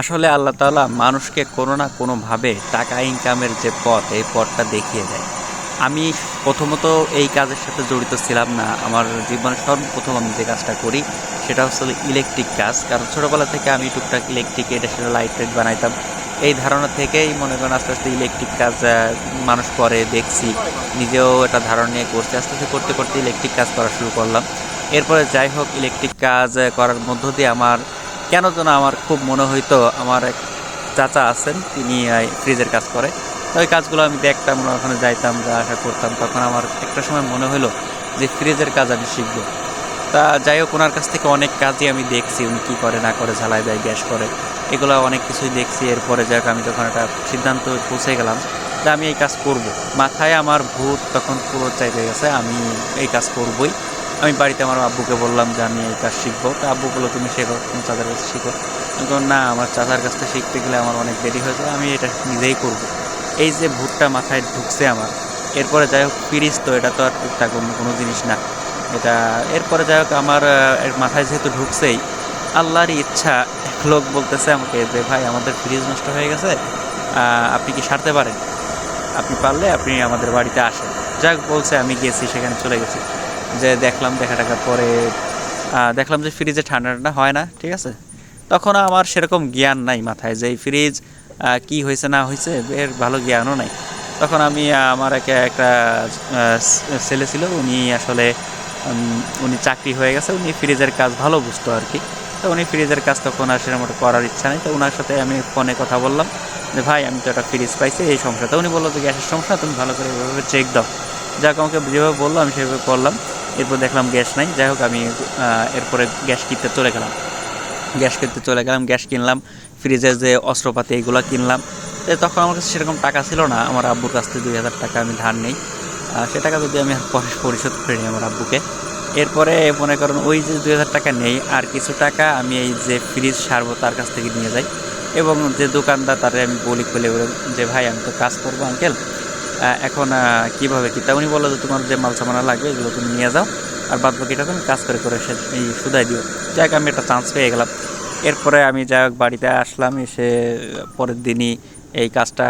আসলে আল্লাহ তাআলা মানুষকে কোনো না কোনোভাবে টাকা ইনকামের যে পথ, এই পথটা দেখিয়ে দেয়। আমি প্রথমত এই কাজের সাথে জড়িত ছিলাম না। আমার জীবনের সর্বপ্রথম আমি যে কাজটা করি, সেটা হচ্ছে ইলেকট্রিক কাজ। কারণ ছোটোবেলা থেকে আমি টুকটাক ইলেকট্রিক এটা সেটা লাইট টাইট বানাইতাম। এই ধারণা থেকেই মনে করেন আস্তে আস্তে ইলেকট্রিক কাজ মানুষ করে, দেখছি। নিজেও এটা ধারণা নিয়ে করছি। আস্তে আস্তে করতে করতে ইলেকট্রিক কাজ করা শুরু করলাম। এরপরে যাই হোক ইলেকট্রিক কাজ করার মধ্য দিয়ে আমার কেন যেন আমার খুব মনে হইতো আমার এক চাচা আছেন, তিনি ফ্রিজের কাজ করে। ওই কাজগুলো আমি দেখতাম, ওনার ওখানে যাইতাম, যা আশা করতাম। তখন আমার একটা সময় মনে হলো যে ফ্রিজের কাজ আমি শিখব। তা যাই হোক, ওনার কাছ থেকে অনেক কাজই আমি দেখছি, উনি কী করে, না করে ঝালাই দেয়, গ্যাস করে। এগুলো অনেক কিছুই দেখছি। এরপরে যাই আমি তখন একটা সিদ্ধান্ত পৌঁছে গেলাম যে আমি এই কাজ করব। মাথায় আমার ভূত তখন পুরো চাইতে গেছে, আমি এই কাজ করবই। আমি বাড়িতে আমার আব্বুকে বললাম যে আমি এই কাজ শিখব। তো আব্বু বলল তুমি শেখো, তুমি চাচার কাছে শিখো। আমি না, আমার চাচার কাছ থেকে শিখতে গেলে আমার অনেক দেরি হয়ে যাবে, আমি এটা নিজেই করব। এই যে ভূতটা মাথায় ঢুকছে আমার, এরপরে যাই হোক, ফিরিস তো, এটা তো আর টুকটাক অন্য কোনো জিনিস না। এটা, এরপরে যাই হোক, আমার মাথায় যেহেতু ঢুকছেই আল্লাহর ইচ্ছা, এক লোক বলতেছে আমাকে যে, ভাই, আমাদের ফ্রিজ নষ্ট হয়ে গেছে আপনি কি সারতে পারেন? আপনি পারলে আপনি আমাদের বাড়িতে আসেন। যাক বলছে, আমি গেছি, সেখানে চলে গেছি। যে দেখলাম দেখা টাকার পরে দেখলাম যে ফ্রিজে ঠান্ডা ঠান্ডা হয় না, ঠিক আছে? তখন আমার সেরকম জ্ঞান নাই মাথায় যে এই ফ্রিজ কি হয়েছে না হয়েছে, এর ভালো জ্ঞানও নাই। তখন আমি আমার একে একটা ছেলে ছিল, উনি আসলে উনি চাকরি হয়ে গেছে, উনি ফ্রিজের কাজ ভালো বুঝতো আর কি তো উনি ফ্রিজের কাজ তখন আর সেরকম করার ইচ্ছা নেই, তো ওনার সাথে আমি ফোনে কথা বললাম যে, ভাই, আমি তো একটা ফ্রিজ পাইছি, এই সমস্যাটা উনি বলল যে, গ্যাসের সমস্যা, তুমি ভালো করে এভাবে চেক দাও। যাক, আমাকে যেভাবে বলল, আমি সেভাবে করলাম। এরপর দেখলাম গ্যাস নাই। যাই হোক, আমি এরপরে গ্যাস কিনতে চলে গেলাম। গ্যাস কিনতে চলে গেলাম, গ্যাস কিনলাম ফ্রিজের যে অস্ত্রপাতি এগুলো কিনলাম। তখন আমার কাছে সেরকম টাকা ছিল না। আমার আব্বুর কাছ থেকে দুই হাজার টাকা আমি ধার নেই। সে টাকা যদি আমি পরে পরিশোধ করে নিই আমার আব্বুকে। এরপরে মনে করেন ওই যে দুই হাজার টাকা নেই, আর কিছু টাকা আমি এই যে ফ্রিজ সারবো তার কাছ থেকে নিয়ে যাই। এবং যে দোকানদার, তারে আমি বলি খুলে বলে যে, ভাই, আমি তো কাজ করব আঙ্কেল এখন কীভাবে কি? তা উনি বলল যে তোমার যে মাল সামানা লাগবে, এগুলো তুমি নিয়ে যাও। আর বাদ বাকিটা তুমি কাজ করে করে সে সুদাই দিও। যাক, আমি একটা চান্স পেয়ে গেলাম। এরপরে আমি যাই হোক বাড়িতে আসলাম, এসে পরের দিনই এই কাজটা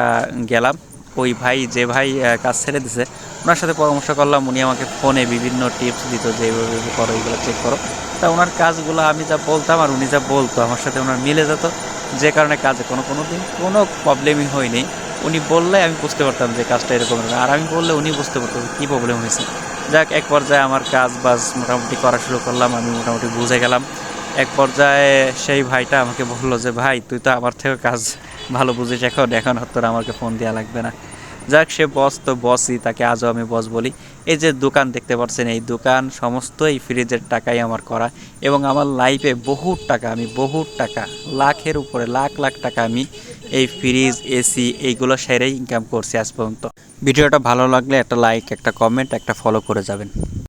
গেলাম। ওই ভাই, যে ভাই কাজ ছেড়ে দিছে, ওনার সাথে পরামর্শ করলাম, উনি আমাকে ফোনে বিভিন্ন টিপস দিত, যে এইভাবে করো এগুলো চেক করো। তা ওনার কাজগুলো আমি যা বলতাম আর উনি যা বলতো, আমার সাথে ওনার মিলে যেত। যে কারণে কাজে কোনো কোনো দিন কোনো প্রবলেমই হয়নি। উনি বললে আমি বুঝতে পারতাম যে কাজটা এরকম। আর আমি বললে উনি বুঝতে পারতাম কী প্রবলেম হয়েছে। যাক, এক পর্যায়ে আমার কাজ বাজ মোটামুটি করা শুরু করলাম, আমি মোটামুটি বুঝে গেলাম। এক পর্যায়ে সেই ভাইটা আমাকে বলল যে, ভাই, তুই তো আমার থেকে কাজ ভালো বুঝিস এখন এখন তোর আমাকে ফোন দেওয়া লাগবে না। যাক, সে বস তো বসই তাকে আজও আমি বস বলি। এই যে দোকান দেখতে পাচ্ছেন, এই দোকান সমস্ত এই ফ্রিজের টাকাই আমার করা এবং আমার লাইফে বহু টাকা, আমি বহু টাকা, লাখের উপরে, লাখ লাখ টাকা আমি এই ফ্রিজ, এসি এইগুলো সেরেই ইনকাম করছি আজ পর্যন্ত। ভিডিওটা ভালো লাগলে একটা লাইক একটা কমেন্ট একটা ফলো করে যাবেন।